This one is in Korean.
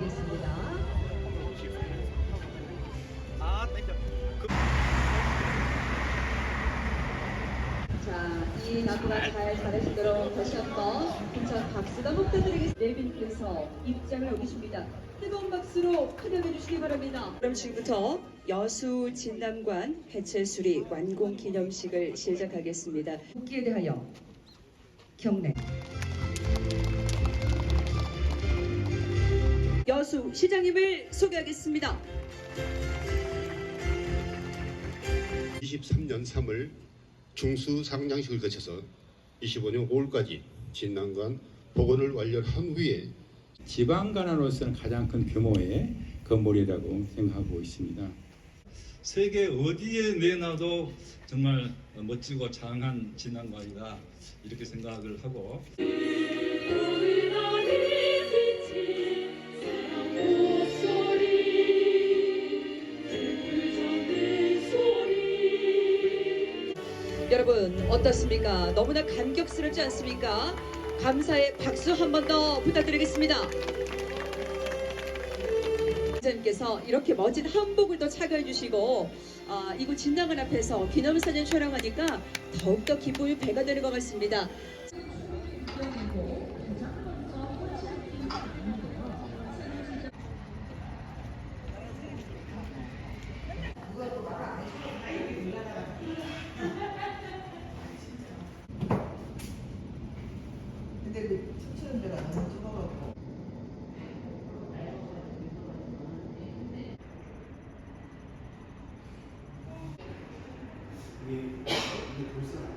있습니다. 자, 이 나무가 잘 자라시도록 다시 한번 힘찬 박수가 부탁드리겠습니다. 내빈께서 입장을 옮기십니다. 뜨거운 박수로 환영해 주시기 바랍니다. 그럼 지금부터 여수 진남관 해체 수리 완공 기념식을 시작하겠습니다. 국기에 대하여 경례. 여수 시장님을 소개하겠습니다. 23년 3월 중수 상장식을 거쳐서 25년 5월까지 진난관 복원을 완료한 후에 지방관으로서는 가장 큰 규모의 건물이라고 생각하고 있습니다. 세계 어디에 내놔도 정말 멋지고 장한 진앙관이다 이렇게 생각을 하고 여러분 어떻습니까? 너무나 감격스럽지 않습니까? 감사의 박수 한 번 더 부탁드리겠습니다. 기자님께서 이렇게 멋진 한복을 또 착용해 주시고 아, 이곳 진당관 앞에서 기념사진 촬영하니까 더욱더 기쁨이 배가 되는 것 같습니다. 근데 그 춤추는 데가 너무 좁아갖고. 이게, 이게 돌산